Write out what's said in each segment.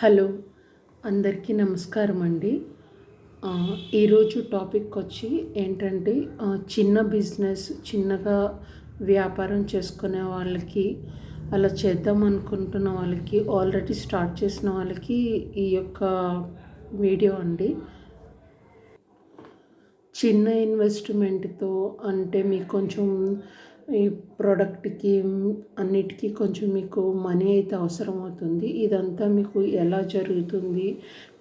Hello అందరికీ నమస్కారం అండి. ఈరోజు టాపిక్ వచ్చి ఏంటంటే చిన్న బిజినెస్ చిన్నగా వ్యాపారం చేసుకునే వాళ్ళకి అలా చేద్దాం అనుకుంటున్న వాళ్ళకి ఆల్రెడీ స్టార్ట్ చేసిన వాళ్ళకి ఈ యొక్క వీడియో అండి. చిన్న ఇన్వెస్ట్మెంట్తో అంటే మీకు కొంచెం ఈ ప్రోడక్ట్కి అన్నిటికీ కొంచెం మీకు మనీ అయితే అవసరం అవుతుంది ఇదంతా మీకు ఎలా జరుగుతుంది?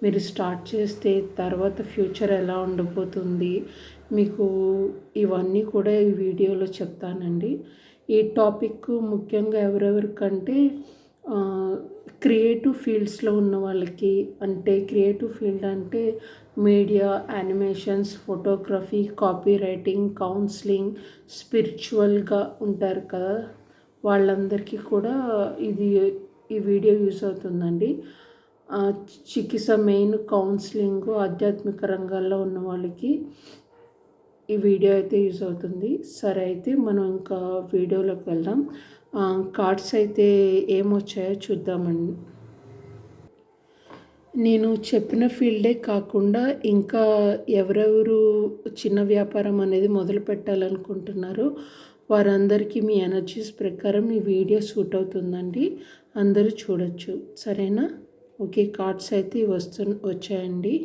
మీరు స్టార్ట్ చేస్తే తర్వాత ఫ్యూచర్ ఎలా ఉండబోతుంది? మీకు ఇవన్నీ కూడా ఈ వీడియోలో చెప్తానండి. ఈ టాపిక్ ముఖ్యంగా ఎవరెవరికంటే క్రియేటివ్ ఫీల్డ్స్లో ఉన్న వాళ్ళకి అంటే క్రియేటివ్ ఫీల్డ్ అంటే media animations photography copy writing counselling స్పిరిచువల్గా ఉంటారు కదా. వాళ్ళందరికీ కూడా ఇది ఈ వీడియో యూస్ అవుతుందండి. చికిత్స మెయిన్ కౌన్సిలింగ్ ఆధ్యాత్మిక రంగాల్లో ఉన్న వాళ్ళకి ఈ వీడియో అయితే యూజ్ అవుతుంది. సరే అయితే మనం ఇంకా వీడియోలోకి వెళ్దాం. కార్డ్స్ అయితే ఏమొచ్చాయో చూద్దామండి. నేను చెప్పిన ఫీల్డే కాకుండా ఇంకా ఎవరెవరు చిన్న వ్యాపారం అనేది మొదలు పెట్టాలనుకుంటున్నారో వారందరికీ మీ ఎనర్జీస్ ప్రకారం ఈ వీడియో సూట్ అవుతుందండి. అందరూ చూడొచ్చు. సరేనా? ఓకే కార్డ్స్ అయితే వస్తు వచ్చాయండి.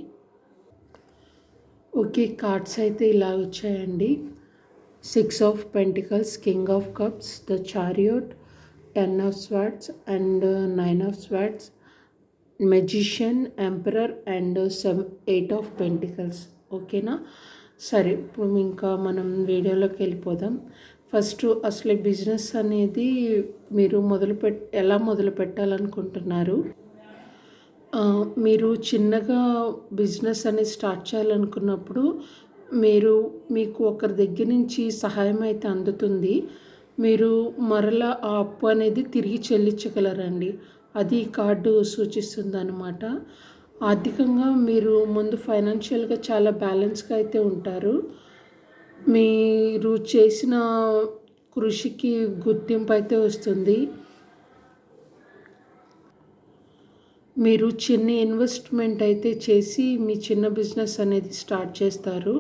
ఓకే కార్డ్స్ అయితే ఇలా వచ్చాయండి. Six of pentacles king of cups the chariot ten of swords and nine of swords magician emperor and seven eight of pentacles. ఓకేనా? సరే ఇప్పుడు ఇంకా మనం వీడియోలోకి వెళ్ళిపోదాం. ఫస్ట్ అసలు బిజినెస్ అనేది మీరు మొదలు పెట్ ఎలా మొదలు పెట్టాలనుకుంటున్నారు? మీరు చిన్నగా బిజినెస్ అనేది స్టార్ట్ చేయాలనుకున్నప్పుడు మీరు మీకు ఒకరి దగ్గర నుంచి సహాయం అయితే అందుతుంది. మీరు మరలా ఆ అప్పు అనేది తిరిగి చెల్లించగలరండి. అది కార్డు సూచిస్తుంది అనమాట ఆర్థికంగా మీరు ముందు ఫైనాన్షియల్గా చాలా బ్యాలెన్స్గా అయితే ఉంటారు. మీరు చేసిన కృషికి గుర్తింపు అయితే వస్తుంది. మీరు చిన్న ఇన్వెస్ట్మెంట్ అయితే చేసి మీ చిన్న బిజినెస్ అనేది స్టార్ట్ చేస్తారు.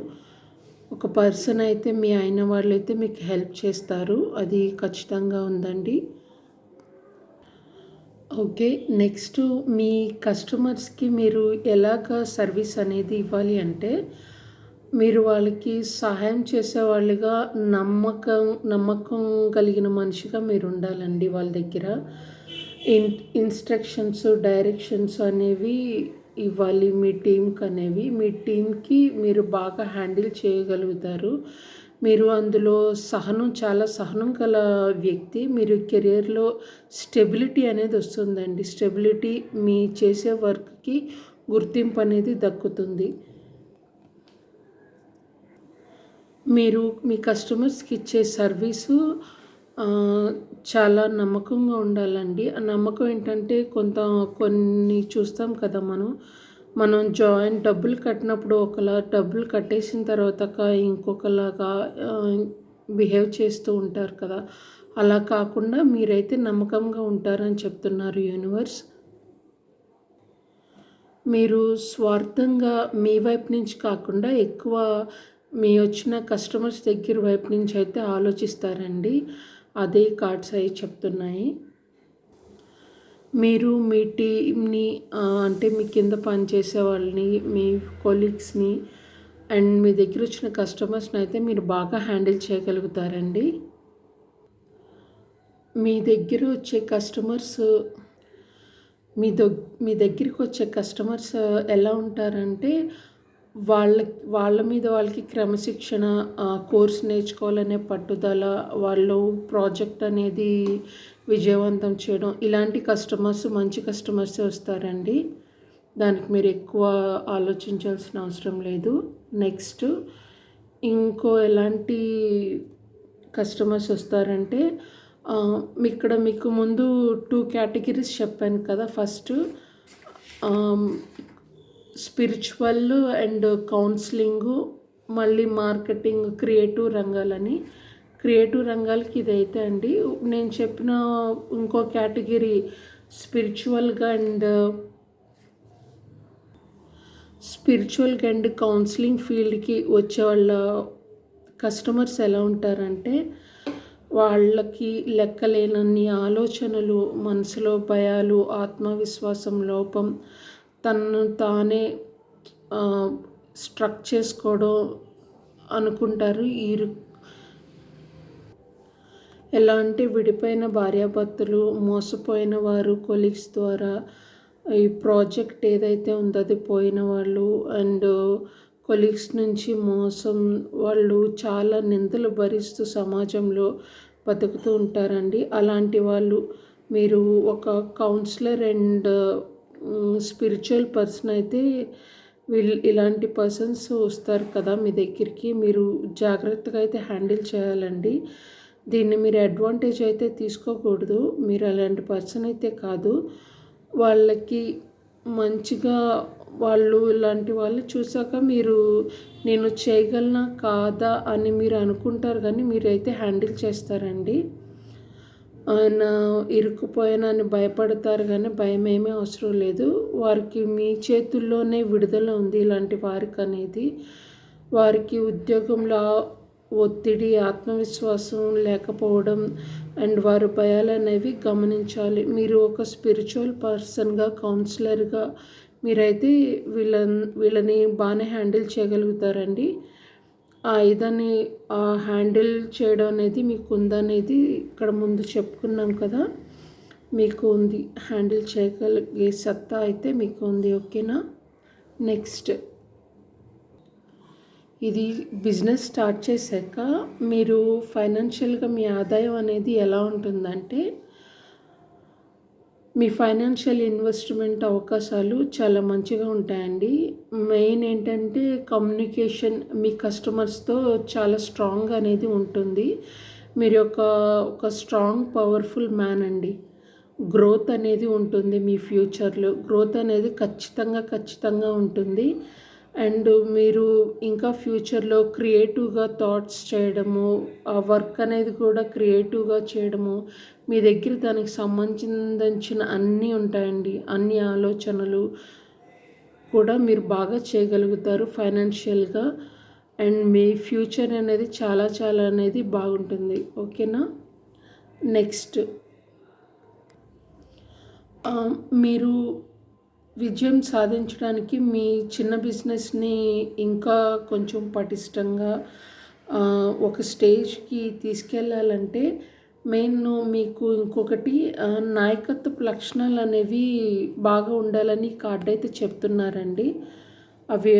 ఒక పర్సన్ అయితే మీ అయిన వాళ్ళు అయితే మీకు హెల్ప్ చేస్తారు. అది ఖచ్చితంగా ఉందండి. ఓకే నెక్స్ట్ మీ కస్టమర్స్కి మీరు ఎలాగ సర్వీస్ అనేది ఇవ్వాలి అంటే మీరు వాళ్ళకి సహాయం చేసేవాళ్ళుగా నమ్మకం నమ్మకం కలిగిన మనిషిగా మీరు ఉండాలండి వాళ్ళ దగ్గర. ఇన్ ఇన్స్ట్రక్షన్స్ డైరెక్షన్స్ అనేవి ఇవ్వాలి మీ టీంకి అనేవి. మీ టీంకి మీరు బాగా హ్యాండిల్ చేయగలుగుతారు. మీరు అందులో సహనం చాలా సహనం గల వ్యక్తి. మీరు కెరియర్లో స్టెబిలిటీ అనేది వస్తుందండి. స్టెబిలిటీ మీ చేసే వర్క్కి గుర్తింపు అనేది దక్కుతుంది. మీరు మీ కస్టమర్స్కి ఇచ్చే సర్వీసు చాలా నమ్మకంగా ఉండాలండి. ఆ నమ్మకం ఏంటంటే కొంత కొన్ని చూస్తాం కదా మనం. మనం జాయిన్ డబ్బులు కట్టినప్పుడు ఒకలా డబ్బులు కట్టేసిన తర్వాత ఇంకొకలాగా బిహేవ్ చేస్తూ ఉంటారు కదా. అలా కాకుండా మీరైతే నమ్మకంగా ఉంటారని చెప్తున్నారు యూనివర్స్. మీరు స్వార్థంగా మీ వైపు నుంచి కాకుండా ఎక్కువ మీ వచ్చిన కస్టమర్స్ దగ్గర వైపు నుంచి అయితే ఆలోచిస్తారండి. అదే కార్డ్స్ అవి చెప్తున్నాయి. మీరు మీ టీమ్ని అంటే మీ కింద పనిచేసే వాళ్ళని మీ కొలీగ్స్ని అండ్ మీ దగ్గర వచ్చిన కస్టమర్స్ని అయితే మీరు బాగా హ్యాండిల్ చేయగలుగుతారండి. మీ దగ్గర వచ్చే కస్టమర్స్ మీ దగ్ మీ దగ్గరికి వచ్చే కస్టమర్స్ ఎలా ఉంటారంటే వాళ్ళ వాళ్ళ మీద వాళ్ళకి క్రమశిక్షణ కోర్స్ నేర్చుకోవాలనే పట్టుదల వాళ్ళు ప్రాజెక్ట్ అనేది విజయవంతం చేయడం ఇలాంటి కస్టమర్స్ మంచి కస్టమర్స్ వస్తారండి. దానికి మీరు ఎక్కువ ఆలోచించాల్సిన అవసరం లేదు. నెక్స్ట్ ఇంకో ఎలాంటి కస్టమర్స్ వస్తారంటే ఇక్కడ మీకు ముందు టూ కేటగిరీస్ చెప్పాను కదా ఫస్ట్ స్పిరిచువల్ అండ్ కౌన్సిలింగ్ మళ్ళీ మార్కెటింగ్ క్రియేటివ్ రంగాలని. క్రియేటివ్ రంగాలకి ఇదైతే అండి. నేను చెప్పిన ఇంకో కేటగిరీ స్పిరిచువల్గా అండ్ స్పిరిచువల్ అండ్ కౌన్సిలింగ్ ఫీల్డ్కి వచ్చే వాళ్ళ కస్టమర్స్ ఎలా ఉంటారంటే వాళ్ళకి లెక్కలేనన్ని ఆలోచనలు మనసులో భయాలు ఆత్మవిశ్వాసం లోపం తనను తానే స్ట్రక్ చేసుకోవడం అనుకుంటారు ఈ ఎలా అంటే విడిపోయిన భార్యాభర్తలు మోసపోయిన వారు కొలీగ్స్ ద్వారా ఈ ప్రాజెక్ట్ ఏదైతే ఉందో అది పోయిన వాళ్ళు అండ్ కొలీగ్స్ నుంచి మోసం వాళ్ళు చాలా నిందలు భరిస్తూ సమాజంలో బతుకుతూ ఉంటారండి. అలాంటి వాళ్ళు మీరు ఒక కౌన్సిలర్ అండ్ స్పిరిచువల్ పర్సన్ అయితే వీళ్ళు ఇలాంటి పర్సన్స్ వస్తారు కదా మీ దగ్గరికి. మీరు జాగ్రత్తగా అయితే హ్యాండిల్ చేయాలండి. దీన్ని మీరు అడ్వాంటేజ్ అయితే తీసుకోకూడదు. మీరు అలాంటి పర్సన్ అయితే కాదు. వాళ్ళకి మంచిగా వాళ్ళు ఇలాంటి వాళ్ళు చూసాక మీరు నేను చేయగలనా కాదా అని మీరు అనుకుంటారు కానీ మీరైతే హ్యాండిల్ చేస్తారండి. ఆయన ఇరుక్కుపోయానని భయపడతారు కానీ భయం ఏమీ అవసరం లేదు. వారికి మీ చేతుల్లోనే విడుదల ఉంది ఇలాంటి వారికి అనేది. వారికి ఉద్యోగంలో ఒత్తిడి ఆత్మవిశ్వాసం లేకపోవడం అండ్ వారి భయాలు అనేవి గమనించాలి. మీరు ఒక స్పిరిచువల్ పర్సన్గా కౌన్సిలర్గా మీరైతే వీళ్ళ వీళ్ళని బాగానే హ్యాండిల్ చేయగలుగుతారండి. ఆ ఇదని ఆ హ్యాండిల్ చేయడం అనేది మీకు ఉందనేది ఇక్కడ ముందు చెప్పుకున్నాం కదా. మీకు ఉంది హ్యాండిల్ చేయగలిగే సత్తా అయితే మీకు ఉంది ఓకేనా? నెక్స్ట్. ఇది బిజినెస్ స్టార్ట్ చేశాక మీరు ఫైనాన్షియల్గా మీ ఆదాయం అనేది ఎలా ఉంటుందంటే మీ ఫైనాన్షియల్ ఇన్వెస్ట్మెంట్ అవకాశాలు చాలా మంచిగా ఉంటాయండి. మెయిన్ ఏంటంటే కమ్యూనికేషన్ మీ కస్టమర్స్తో చాలా స్ట్రాంగ్ అనేది ఉంటుంది. మీరు ఒక ఒక స్ట్రాంగ్ పవర్ఫుల్ మ్యాన్ అండి. గ్రోత్ అనేది ఉంటుంది మీ ఫ్యూచర్లో. గ్రోత్ అనేది ఖచ్చితంగా ఖచ్చితంగా ఉంటుంది. అండ్ మీరు ఇంకా ఫ్యూచర్లో క్రియేటివ్గా థాట్స్ చేయడము ఆ వర్క్ అనేది కూడా క్రియేటివ్గా చేయడము మీ దగ్గర దానికి సంబంధించిన అన్నీ ఉంటాయండి. అన్ని ఆలోచనలు కూడా మీరు బాగా చేయగలుగుతారు ఫైనాన్షియల్గా. అండ్ మీ ఫ్యూచర్ అనేది చాలా చాలా అనేది బాగుంటుంది. ఓకేనా? నెక్స్ట్. మీరు విజయం సాధించడానికి మీ చిన్న బిజినెస్ని ఇంకా కొంచెం పటిష్టంగా ఒక స్టేజ్కి తీసుకెళ్ళాలంటే మెయిన్ మీకు ఇంకొకటి నాయకత్వ లక్షణాలు అనేవి బాగా ఉండాలని కార్డ్ అయితే చెప్తున్నారండి. అవి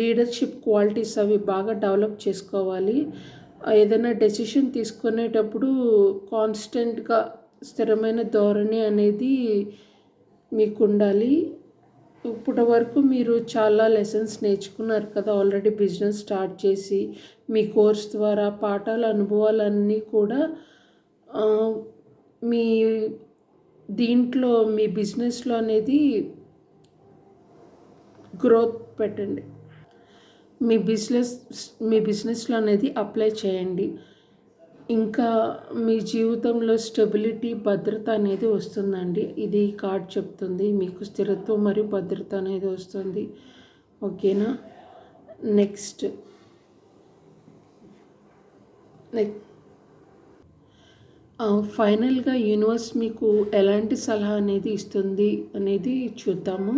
లీడర్షిప్ క్వాలిటీస్ అవి బాగా డెవలప్ చేసుకోవాలి. ఏదైనా డెసిషన్ తీసుకునేటప్పుడు కాన్స్టెంట్గా స్థిరమైన ధోరణి అనేది మీకు ఉండాలి ఇప్పటి వరకు మీరు చాలా లెసన్స్ నేర్చుకున్నారు కదా ఆల్రెడీ బిజినెస్ స్టార్ట్ చేసి మీ కోర్స్ ద్వారా పాఠాల అనుభవాలన్నీ కూడా మీ దీంట్లో మీ బిజినెస్లో అనేది గ్రోత్ పెట్టండి. మీ బిజినెస్ మీ బిజినెస్లో అనేది అప్లై చేయండి. ఇంకా మీ జీవితంలో స్టెబిలిటీ భద్రత అనేది వస్తుందండి. ఇది కార్డ్ చెప్తుంది. మీకు స్థిరత్వం మరియు భద్రత అనేది వస్తుంది. ఓకేనా? నెక్స్ట్. నెక్స్ట్ ఫైనల్గా యూనివర్స్ మీకు ఎలాంటి సలహా అనేది ఇస్తుంది అనేది చూద్దాము.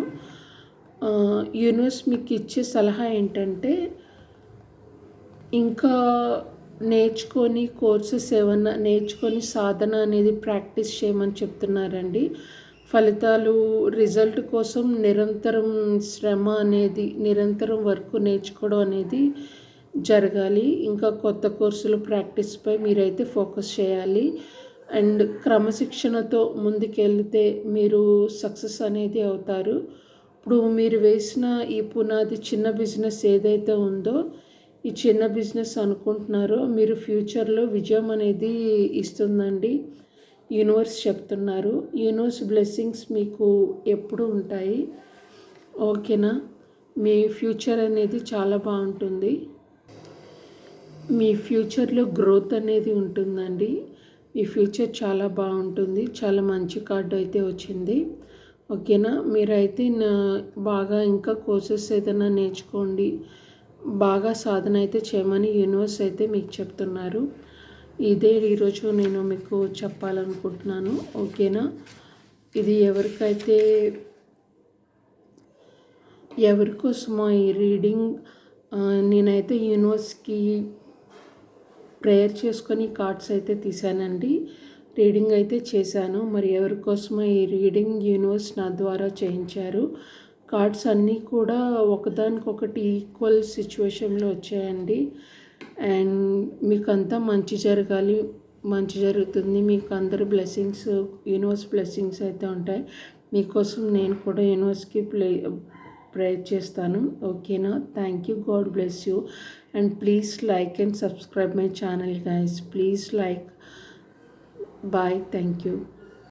యూనివర్స్ మీకు ఇచ్చే సలహా ఏంటంటే ఇంకా నేర్చుకొని కోర్సెస్ ఏమన్నా నేర్చుకొని సాధన అనేది ప్రాక్టీస్ చేయమని చెప్తున్నారండి. ఫలితాలు రిజల్ట్ కోసం నిరంతరం శ్రమ అనేది నిరంతరం వర్క్ నేర్చుకోవడం అనేది జరగాలి. ఇంకా కొత్త కోర్సులు ప్రాక్టీస్పై మీరైతే ఫోకస్ చేయాలి. అండ్ క్రమశిక్షణతో ముందుకెళ్తే మీరు సక్సెస్ అనేది అవుతారు. ఇప్పుడు మీరు వేసిన ఈ పునాది చిన్న బిజినెస్ ఏదైతే ఉందో ఈ చిన్న బిజినెస్ అనుకుంటున్నారో మీరు ఫ్యూచర్లో విజయం అనేది ఇస్తుందండి. యూనివర్స్ చెప్తున్నారు. యూనివర్స్ బ్లెస్సింగ్స్ మీకు ఎప్పుడు ఉంటాయి. ఓకేనా? మీ ఫ్యూచర్ అనేది చాలా బాగుంటుంది. మీ ఫ్యూచర్లో గ్రోత్ అనేది ఉంటుందండి. మీ ఫ్యూచర్ చాలా బాగుంటుంది. చాలా మంచి కార్డు అయితే వచ్చింది. ఓకేనా? మీరైతే నా బాగా ఇంకా కోర్సెస్ ఏదైనా నేర్చుకోండి. బాగా సాధన అయితే చేయమని యూనివర్స్ అయితే మీకు చెప్తున్నారు. ఇదే ఈరోజు నేను మీకు చెప్పాలనుకుంటున్నాను. ఓకేనా? ఇది ఎవరికైతే ఎవరికోసమో ఈ రీడింగ్ నేనైతే యూనివర్స్కి ప్రేయర్ చేసుకొని కార్డ్స్ అయితే తీశానండి. రీడింగ్ అయితే చేశాను. మరి ఎవరికోసమో ఈ రీడింగ్ యూనివర్స్ నా ద్వారా చేయించారు. కార్డ్స్ అన్నీ కూడా ఒకదానికొకటి ఈక్వల్ సిచ్యువేషన్లో వచ్చాయండి. అండ్ మీకంతా మంచి జరగాలి మంచి జరుగుతుంది. మీకు అందరు బ్లెస్సింగ్స్ యూనివర్స్ బ్లెస్సింగ్స్ అయితే ఉంటాయి. మీకోసం నేను కూడా యూనివర్స్కి ప్లే ప్రేయర్ చేస్తాను. ఓకేనా? Thank you. God bless you. And please like and subscribe my channel guys please like. Bye. Thank you.